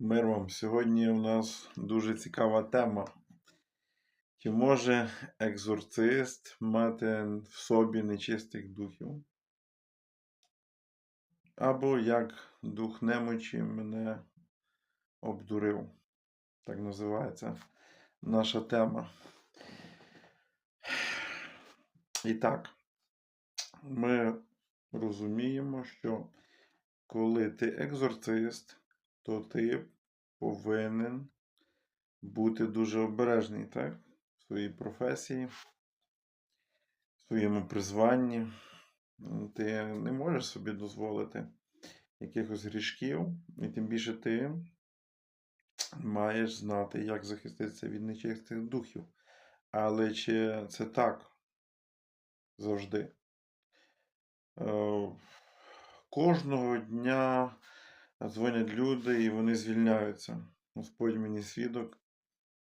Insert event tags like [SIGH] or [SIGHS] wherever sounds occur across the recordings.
Мир вам. Сьогодні у нас дуже цікава тема. Чи може екзорцист мати в собі нечистих духів? Або як дух немочі мене обдурив. Так називається наша тема. І так, ми розуміємо, що коли ти екзорцист, то ти повинен бути дуже обережний, так? В своїй професії, в своєму призванні. Ти не можеш собі дозволити якихось грішків, і тим більше ти маєш знати, як захиститися від нечистих духів. Але чи це так завжди? Е, Кожного дня дзвонять люди і вони звільняються. Господь мені свідок,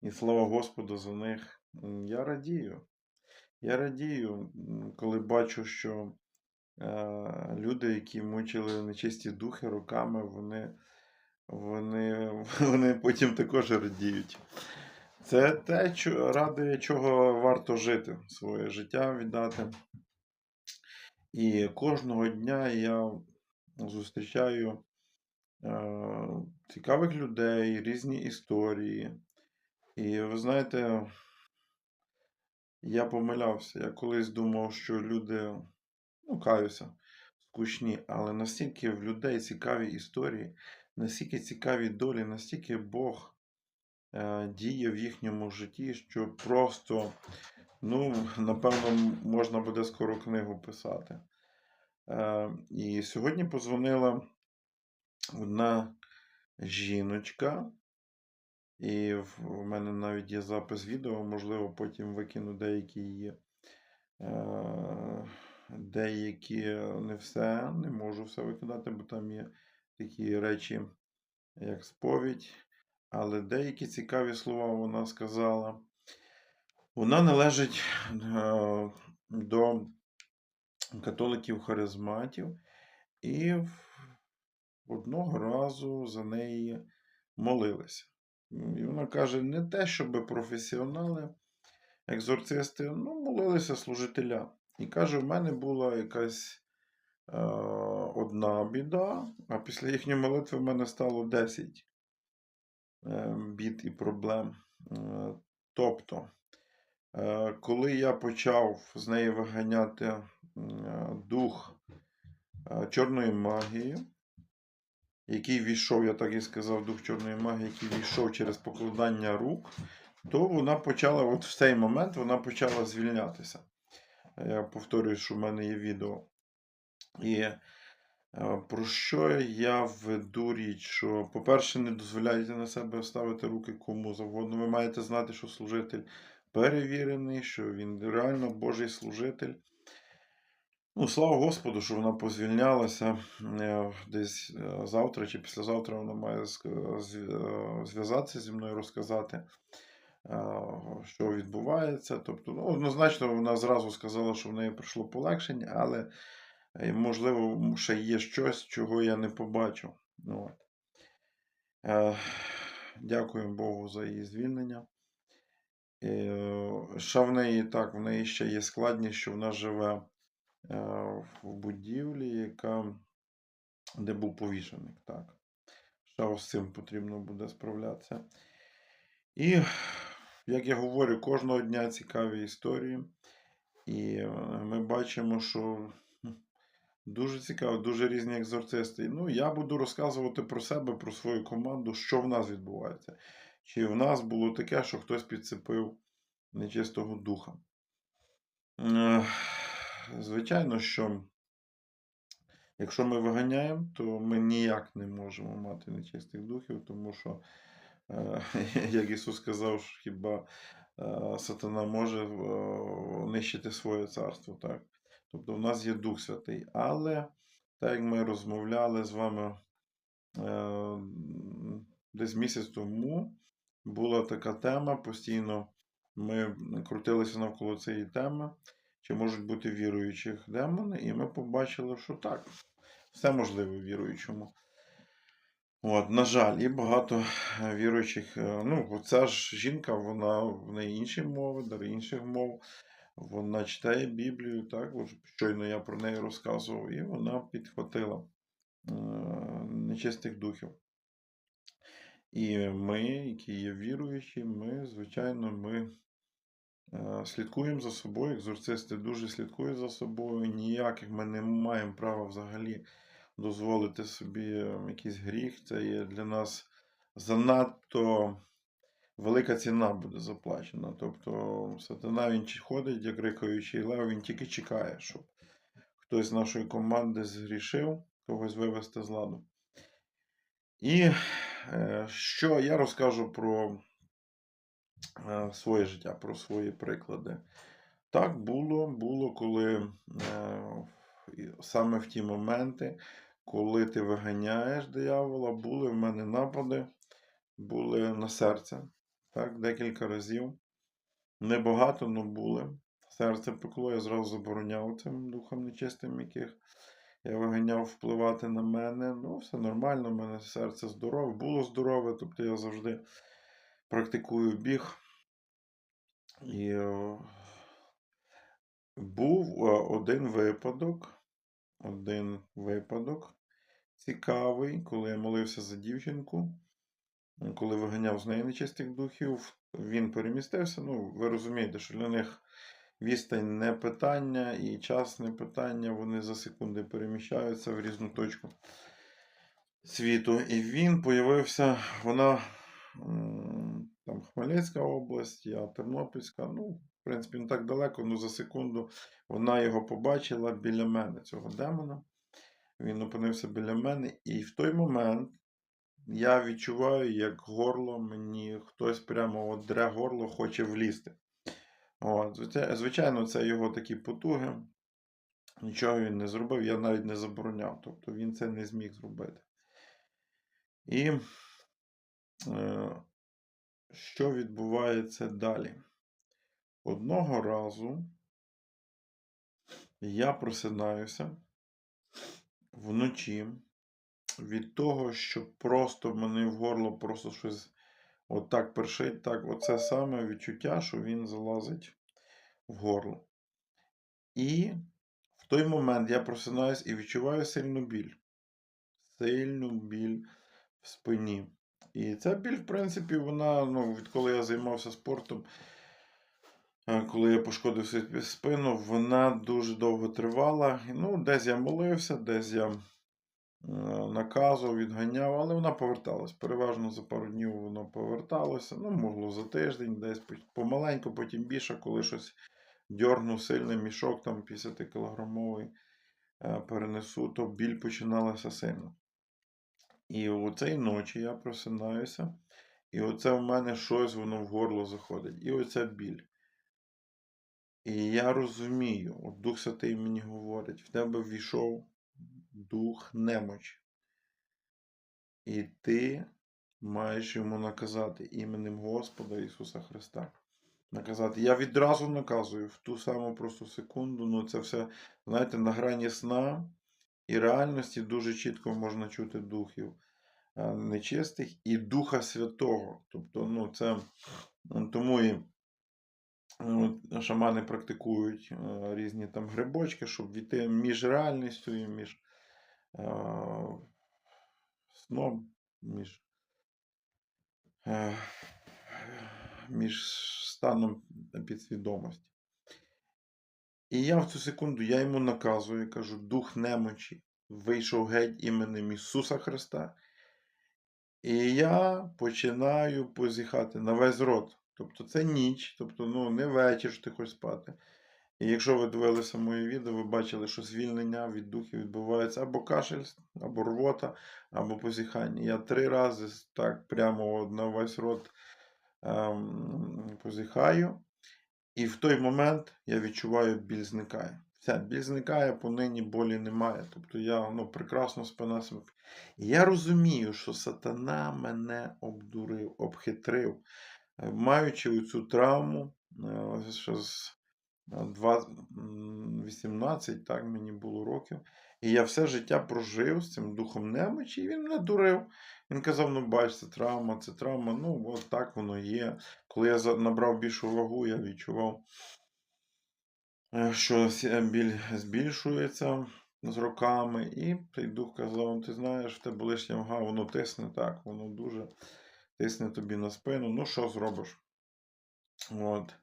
і слава Господу за них. Я радію. Я радію, коли бачу, що е, люди, які мучили нечисті духи роками, вони, вони, [LAUGHS] вони потім також радіють. Це те, ради чого варто жити, своє життя віддати. І кожного дня я зустрічаю цікавих людей, різні історії. І ви знаєте, я помилявся. Я колись думав, що люди, ну, каюся, скучні, але настільки в людей цікаві історії, настільки цікаві долі, настільки Бог е, діє в їхньому житті, що просто, ну, напевно, можна буде скоро книгу писати. Е, і сьогодні позвонила одна жіночка, і в мене навіть є запис відео, можливо, потім викину деякі її. е, Деякі не все, не можу все викидати, бо там є такі речі, як сповідь. Але деякі цікаві слова вона сказала. Вона належить е, до католиків-харизматів, і одного разу за неї молилися. І вона каже, не те, щоб професіонали, екзорцисти, ну, молилися служителя. І каже, в мене була якась е, одна біда, а після їхньої молитви в мене стало 10 е, бід і проблем. Е, тобто, е, коли я почав з неї виганяти е, дух е, чорної магії, який війшов, я так і сказав, дух чорної магії, який війшов через покладання рук, то вона почала, от в цей момент вона почала звільнятися. Я повторюю, що в мене є відео. І е, про що я веду річ? Що, по-перше, не дозволяйте на себе ставити руки кому завгодно. Ви маєте знати, що служитель перевірений, що він реально Божий служитель. Ну, слава Господу, що вона позвільнялася. Е, Десь е, завтра чи післязавтра вона має е, зв'язатися зі мною, розказати, що відбувається. Тобто, ну, однозначно, вона зразу сказала, що в неї прийшло полегшення, але можливо, ще є щось, чого я не побачив. Ну. Е, Богу за її звільнення. Ще в неї так, в неї ще є складність, що вона живе в будівлі, яка, де був повішеник. Так. Ще з цим потрібно буде справлятися. І, як я говорю, кожного дня цікаві історії. І е, ми бачимо, що дуже цікаво, дуже різні екзорцисти. Ну, я буду розказувати про себе, про свою команду, що в нас відбувається. Чи в нас було таке, що хтось підцепив нечистого духа. Звичайно, що якщо ми виганяємо, то ми ніяк не можемо мати нечистих духів, тому що, е, [LAUGHS] як Ісус сказав, що хіба е, сатана може е, нищити своє царство. Так? Тобто в нас є Дух Святий. Але, так як ми розмовляли з вами десь місяць тому, була така тема, постійно ми крутилися навколо цієї теми, чи можуть бути віруючих демони, і ми побачили, що так, все можливо віруючому. От, на жаль, і багато е, віруючих. е, Ну, оця ж жінка, вона в неї інші мови, дари інших мов. Вона читає Біблію, так, щойно я про неї розказував, і вона підхватила е, нечистих духів. І ми, які є віруючі, ми, звичайно, ми слідкуємо за собою. Екзорцисти дуже слідкують за собою. Ніяких ми не маємо права взагалі дозволити собі е, якийсь гріх. Це є для нас занадто велика ціна буде заплачена. Тобто сатана він ходить, як рикаючий лев, він тільки чекає, щоб хтось з нашої команди згрішив, когось вивести з ладу. І е, що я розкажу про е, своє життя, про свої приклади. Так було, було, коли е, саме в ті моменти, коли ти виганяєш диявола, були в мене напади, були на серце. Так, декілька разів. Небагато, але були. Серце пекло, я зразу забороняв цим духом нечистим, яких я виганяв впливати на мене. Ну, все нормально, в мене серце здорове, було здорове, тобто я завжди практикую біг. І е, був е, один випадок, один випадок цікавий, коли я молився за дівчинку, коли виганяв з неї нечистих духів, він перемістився. Ну, ви розумієте, що для них відстань не питання і час не питання, вони за секунди переміщаються в різну точку світу. І він появився, вона там Хмельницька область, я Тернопільська. Ну, в принципі, не так далеко, але за секунду вона його побачила біля мене, цього демона. Він опинився біля мене, і в той момент я відчуваю, як горло мені хтось прямо дре горло хоче влізти. От, звичайно, це його такі потуги. Нічого він не зробив, я навіть не забороняв. Тобто він це не зміг зробити. І е, що відбувається далі? Одного разу я просинаюся вночі від того, що просто мене в горло просто щось отак першить. Так, оце саме відчуття, що він залазить в горло. І в той момент я просинаюсь і відчуваю сильну біль. Сильну біль в спині. І ця біль, в принципі, вона, ну, відколи я займався спортом, е, коли я пошкодив собі спину, вона дуже довго тривала. Ну, десь я молився, десь я е, наказував, відганяв, але вона поверталась. Переважно за пару днів воно поверталося. Ну, могло за тиждень, десь помаленьку, потім більше, коли щось дьорнув сильний мішок, там 50-кілограмовий е, перенесу, то біль починалася сильно. І у цій ночі я просинаюся, і оце в мене щось воно в горло заходить. І оця біль. І я розумію, от Дух Святий мені говорить, в тебе ввійшов дух немочі. І ти маєш йому наказати іменем Господа Ісуса Христа. Наказати. Я відразу наказую в ту саму просто секунду. Ну, це все, знаєте, на грані сна і реальності дуже чітко можна чути духів е, нечистих і Духа Святого. Тобто, ну, це тому і ну, шамани практикують е, різні там грибочки, щоб війти між реальністю і між е, сном, між, е, між станом підсвідомості. І я в цю секунду я йому наказую, кажу, дух немочі вийшов геть іменем Ісуса Христа. І я починаю позіхати на весь рот. Тобто це ніч, тобто ну, не вечір, що ти хочеш спати. І якщо ви дивилися моє відео, ви бачили, що звільнення від духів відбувається або кашель, або рвота, або позіхання. Я три рази так прямо на весь рот ем, позіхаю. І в той момент я відчуваю, біль зникає. Все, біль зникає, понині болі немає. Тобто я ну, прекрасно спина себе. Я розумію, що сатана мене обдурив, обхитрив, Е, маючи цю травму, е, ще з е, два- м, 18, так мені було років. І я все життя прожив з цим духом немочі, і він мене дурив. Він казав: ну бач, це травма, це травма. Ну, от так воно є. Коли я набрав більшу вагу, я відчував, е, що біль збільшується з роками. І той дух казав: ти знаєш, в тебе лишня вага, воно тисне так, воно дуже тисне тобі на спину. Ну, що зробиш? От.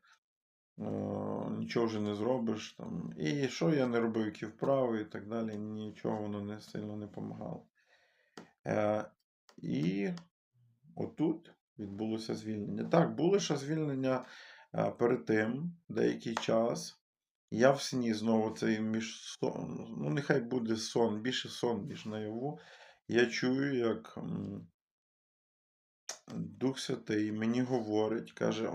Е, нічого вже не зробиш. Там. І що я не робив, які вправи і так далі, нічого воно не сильно не допомагало. Е, і отут відбулося звільнення. Так, було ще звільнення е, перед тим, деякий час. Я в сні знову цей між сон, ну нехай буде сон, більше сон, ніж наяву. Я чую, як Дух Святий мені говорить, каже,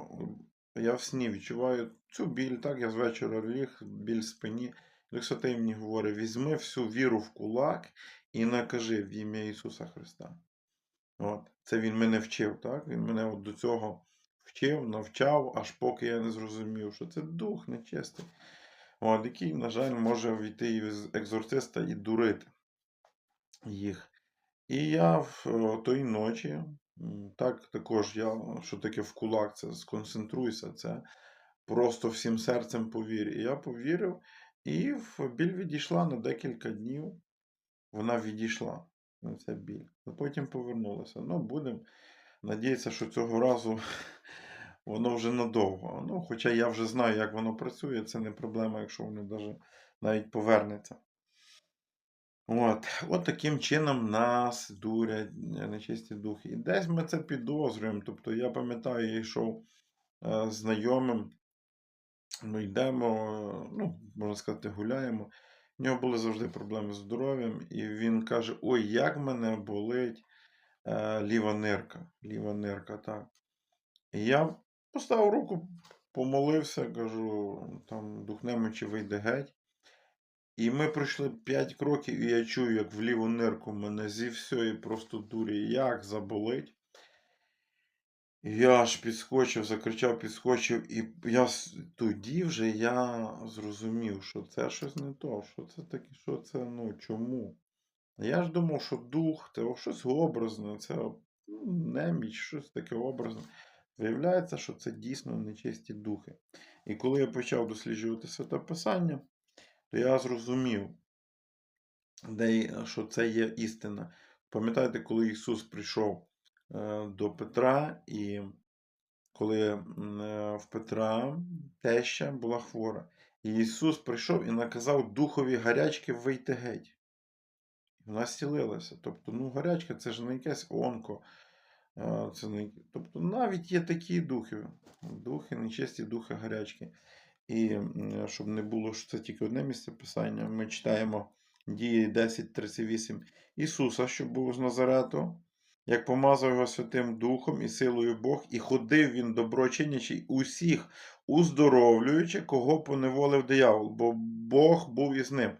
я в сні відчуваю цю біль, так, я з вечора ліг, біль в спині. Святий мені говорить, візьми всю віру в кулак і накажи в ім'я Ісуса Христа. От. Це він мене вчив, так? Він мене от до цього вчив, навчав, аж поки я не зрозумів, що це дух нечистий, от, який, на жаль, може війти з екзорциста і дурити їх. І я в тої ночі, так також я, що таке в кулак, це сконцентруйся, це просто всім серцем повір. І я повірив, і в біль відійшла на декілька днів. Вона відійшла на ця біль. А потім повернулася. Ну, будемо надіятися, що цього разу [LAUGHS] воно вже надовго. Ну, хоча я вже знаю, як воно працює, це не проблема, якщо воно навіть повернеться. От, от таким чином нас дурять е, нечисті духи. І десь ми це підозрюємо. Тобто я пам'ятаю, я йшов е, знайомим, ми йдемо, е, ну, можна сказати, гуляємо. У нього були завжди проблеми з здоров'ям, і він каже: Ой, як мене болить е, ліва нирка. Ліва нирка, так. І я поставив руку, помолився, кажу, там дух немочі вийде геть. І ми пройшли 5 кроків, і я чую, як в ліву нирку мене зі всієї просто дурі, як заболить. Я аж підскочив, закричав, підскочив, і я тоді вже я зрозумів, що це щось не то, що це таке, що це, ну, чому? Я ж думав, що дух, це щось образне, це ну, неміч, щось таке образне. Виявляється, що це дійсно нечисті духи. І коли я почав досліджувати святе Писання, то я зрозумів, де, що це є істина. Пам'ятаєте, коли Ісус прийшов е, до Петра, і коли е, в Петра теща була хвора, і Ісус прийшов і наказав духові гарячки вийти геть. Вона зцілилася. Тобто, ну, гарячка це ж не якесь онко. е, Це не... Тобто навіть є такі духи, духи, нечисті духи гарячки. І щоб не було, що це тільки одне місце писання, ми читаємо дії 10.38 Ісуса, що був з Назарету, як помазав його Святим Духом і силою Бог, і ходив він доброчинячий усіх, уздоровлюючи, кого поневолив диявол, бо Бог був із ним.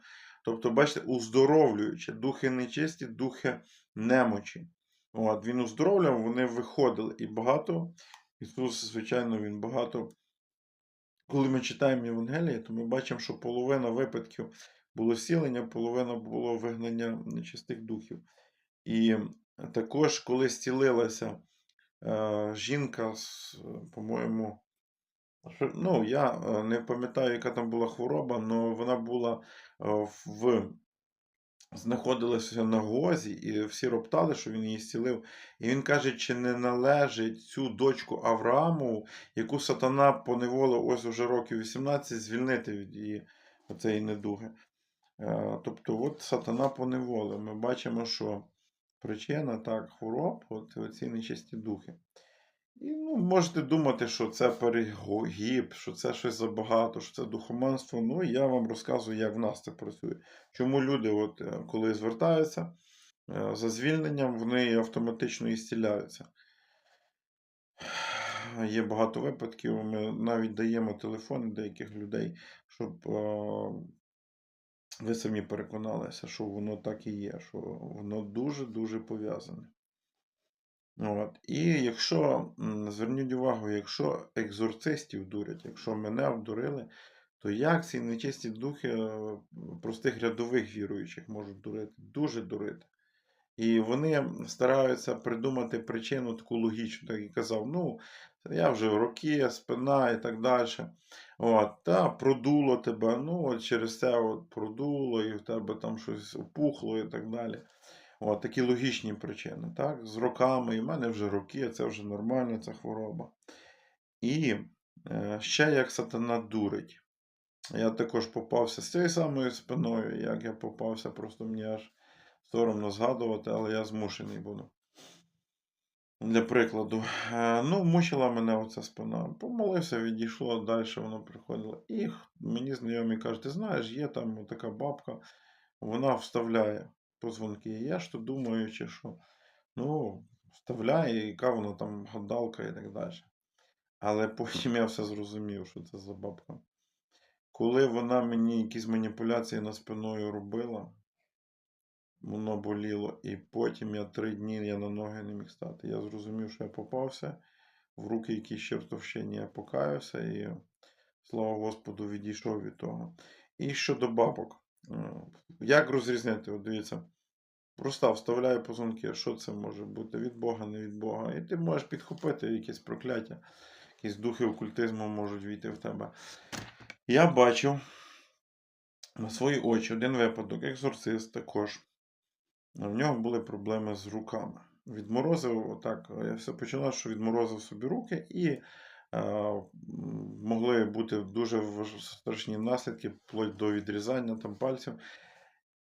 Тобто, бачите, уздоровлюючи, духи нечисті, духи немочі. От, Він уздоровляв, вони виходили. І багато, Ісус, звичайно, Він багато коли ми читаємо Євангеліє, то ми бачимо, що половина випадків було сілення, половина було вигнання нечистих духів. І також, коли зцілилася е, жінка, по-моєму, ну, я е, не пам'ятаю, яка там була хвороба, але вона була е, в. Знаходилася на гозі, і всі роптали, що він її зцілив. І він каже, чи не належить цю дочку Аврааму, яку сатана поневолив ось уже років 18, звільнити від її оцеї недуги. Е, Тобто, от сатана поневолив. Ми бачимо, що причина так, хвороб, от оці нечисті духи. І ну, можете думати, що це перегиб, що це щось забагато, що це духоманство. Ну, я вам розказую, як в нас це працює. Чому люди, от, е, коли звертаються е, за звільненням, вони автоматично і зціляються. Є багато випадків, ми навіть даємо телефони деяких людей, щоб е, ви самі переконалися, що воно так і є, що воно дуже-дуже пов'язане. От. І якщо, зверніть увагу, якщо екзорцистів дурять, якщо мене обдурили, то як ці нечисті духи е, простих рядових віруючих можуть дурити? Дуже дурити. І вони стараються придумати причину таку логічну, так і казав, ну, я вже роки, спина і так далі. От, та продуло тебе, ну, от через це от продуло, і в тебе там щось опухло і так далі. От, такі логічні причини. Так? З роками, і в мене вже роки, це вже нормально, ця хвороба. І е, ще як сатана дурить. Я також попався з цією самою спиною, як я попався, просто мені аж соромно згадувати, але я змушений буду. Для прикладу, Е, ну, мучила мене оця спина. Помолився, відійшло, далі воно приходило. І мені знайомі кажуть, ти знаєш, є там така бабка, вона вставляє позвонки. І я ж то думаю, чи що, ну, вставляє, яка вона там гадалка і так далі. Але [LAUGHS] потім я все зрозумів, що це за бабка. Коли вона мені якісь маніпуляції на спиною робила, воно боліло, і потім я три дні я на ноги не міг стати. Я зрозумів, що я попався в руки якісь чертовщині, я покаюся і, слава Господу, відійшов від того. І щодо бабок, як розрізняти? От дивіться, проста вставляю позвонки, що це може бути від Бога, не від Бога. І ти можеш підхопити якесь прокляття, якісь духи окультизму можуть війти в тебе. Я бачив на свої очі один випадок, екзорцист також. В нього були проблеми з руками. Відморозив, отак, я все починав, що відморозив собі руки, і е, могли бути дуже страшні наслідки, вплоть до відрізання там пальців.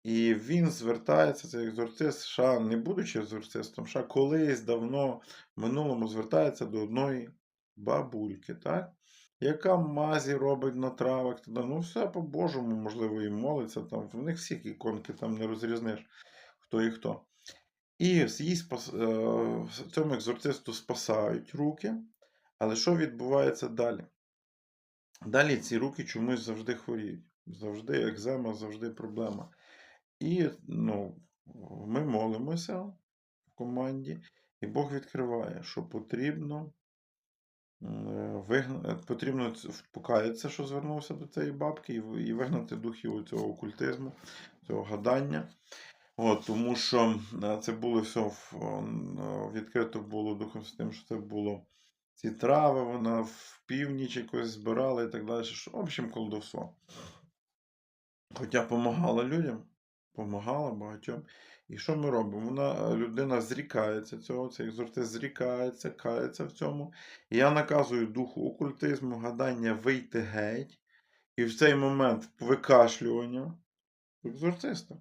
І він звертається, цей екзорцист, США, не будучи екзорцистом, США колись давно в минулому звертається до одної бабульки, так? яка мазі робить на травах, ну все по-божому, можливо, і молиться. Там, в них всіх іконки там не розрізниш, хто і хто. І спас, е, цьому екзорцисту спасають руки, але що відбувається далі? Далі ці руки чомусь завжди хворіють. Завжди екзема, завжди проблема. І ну, ми молимося в команді, і Бог відкриває, що потрібно, е, вигна... е, потрібно покаятися, що звернувся до цієї бабки, і вигнати духів цього окультизму, цього гадання. От, тому що е, це було все відкрито було Духом Святим, що це було ці трави, вона в північ якось збирала і так далі. В общем, колдовство. Хоча допомагала людям, допомагала багатьом. І що ми робимо? Вона, е, людина зрікається цього, цей екзортист зрікається, кається в цьому. І я наказую духу окультизму, гадання вийти геть. І в цей момент викашлювання екзорциста.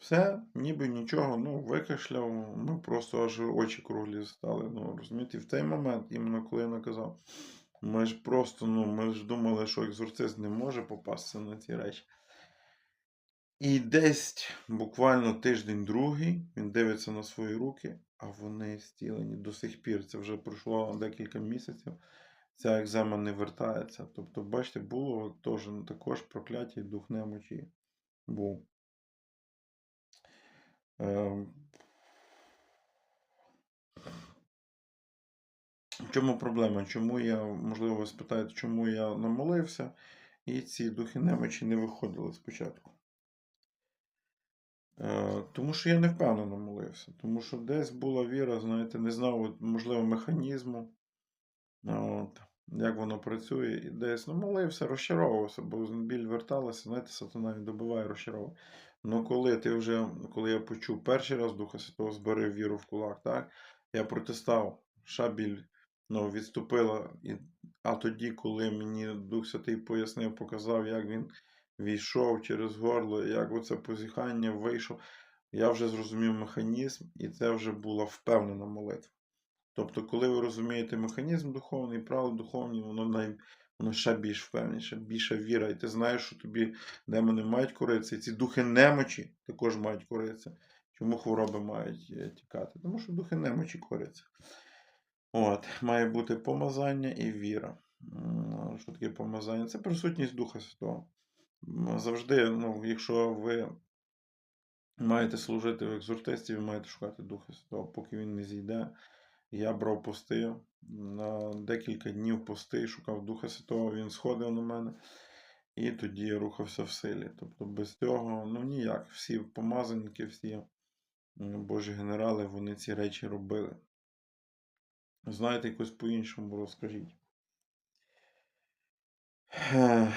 Все, ніби нічого, ну, викашляв, ну просто аж очі круглі стали. Ну, розумієте, в той момент, іменно коли я наказав, ми ж просто, ну, ми ж думали, що екзорцист не може попастися на ці речі. І десь буквально тиждень-другий він дивиться на свої руки, а вони зцілені до сих пір. Це вже пройшло декілька місяців. Ця екзема не вертається. Тобто, бачите, було теж також прокляття і дух немочі був. Ем, В чому проблема? Чому я, можливо, ви спитаєте, чому я намолився, і ці духи немочі не виходили спочатку. Е, Тому що я не впевнено молився. Тому що десь була віра, знаєте, не знав, можливо, механізму, от, як воно працює, і десь ну, молився, розчаровувався, бо біль верталася, знаєте, сатана він добиває, розчаровує. Ну, коли ти вже, коли я почув перший раз Духа Святого, зберив віру в кулак, так, я протестав, шабіль ну, відступила. І, а тоді, коли мені Дух Святий пояснив, показав, як він війшов через горло, як оце позіхання вийшов, я вже зрозумів механізм, і це вже була впевнена молитва. Тобто, коли ви розумієте механізм духовний, правила духовні, воно най... воно ще більш впевненіше, більша віра. І ти знаєш, що тобі демони мають коритися, і ці духи немочі також мають коритися. Чому хвороби мають е, тікати? Тому що духи немочі коряться. От, має бути помазання і віра. Що таке помазання? Це присутність Духа Святого. Завжди, ну, якщо ви маєте служити в екзортисті, ви маєте шукати Духа Святого, поки він не зійде. Я брав пости на декілька днів пости, шукав Духа Святого, він сходив на мене. І тоді я рухався в силі. Тобто без цього, ну ніяк. Всі помазанники, всі Божі генерали, вони ці речі робили. Знаєте, якось по-іншому розкажіть. [SIGHS]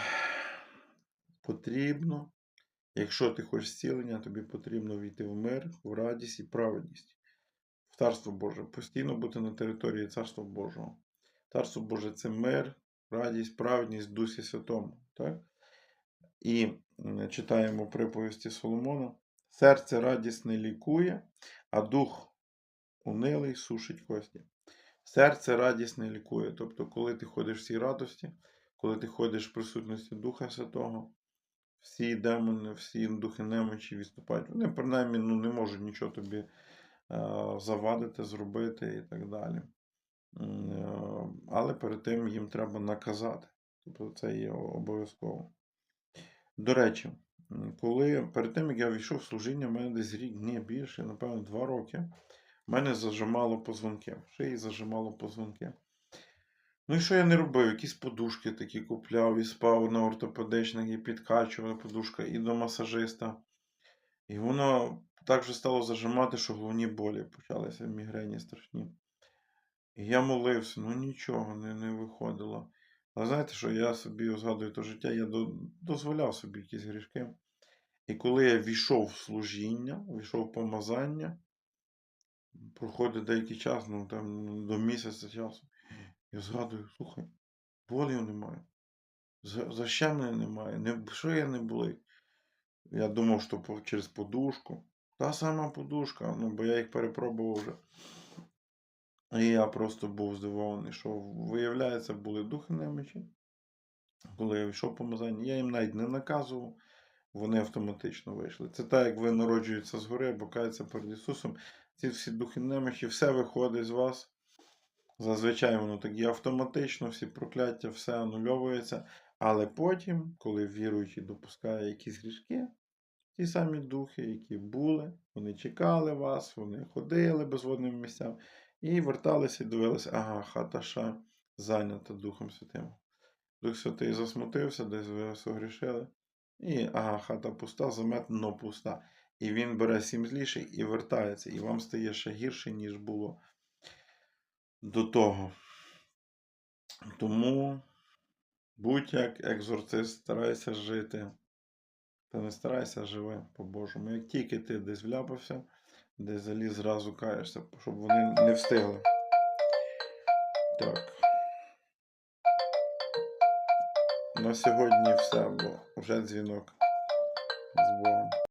Потрібно, якщо ти хочеш зцілення, тобі потрібно війти в мир, в радість і праведність. В Царство Боже. Постійно бути на території Царства Божого. Царство Боже це мир, радість, праведність Дусі Святому. Так? І читаємо приповісті Соломона. Серце радісне лікує, а дух унилий сушить кості. Серце радісне лікує. Тобто, коли ти ходиш в цій радості, коли ти ходиш в присутності Духа Святого, всі демони, всі духи немочі відступають. Вони, принаймні, ну, не можуть нічого тобі завадити, зробити і так далі. Е, Але перед тим їм треба наказати. Тобто це є обов'язково. До речі, коли перед тим, як я війшов в служіння, в мене десь рік, ні, більше, напевно, два роки, в мене зажимало позвонки. Шиї зажимало позвонки. Ну і що я не робив? Якісь подушки такі купляв і спав на ортопедичних, і підкачувала подушка, і до масажиста. І воно так вже стало зажимати, що головні болі почалися, мігрені страшні. І я молився, ну нічого не, не виходило. Але знаєте, що я собі згадую то життя, я до, дозволяв собі якісь грішки. І коли я війшов в служіння, війшов в помазання, проходить деякий час, ну там до місяця часу. Я згадую, слухай, болю немає. За- Защемлення немає. Не, що я не болить? Я думав, що через подушку. Та сама подушка, ну, бо я їх перепробував вже. І я просто був здивований, що виявляється, були духи немочі. Коли я йшов помазання, я їм навіть не наказував, вони автоматично вийшли. Це так, як ви народжуєтеся згори або каються перед Ісусом. Ці всі духи немочі, все виходить з вас. Зазвичай воно так є автоматично, всі прокляття, все анульовується. Але потім, коли віруючий допускає якісь грішки, ті самі духи, які були, вони чекали вас, вони ходили безводним місцям і верталися і дивилися, ага, хата ша зайнята Духом Святим. Дух Святий засмутився, десь ви согрішили. І ага, хата пуста, заметно пуста. І він бере сім зліших і вертається, і вам стає ще гірше, ніж було до того. Тому будь як екзорцист, старайся жити. Та не старайся, живи по-божому. Як тільки ти десь вляпався, десь заліз, зразу каєшся, щоб вони не встигли. Так. На сьогодні все, бо вже дзвінок з Богом.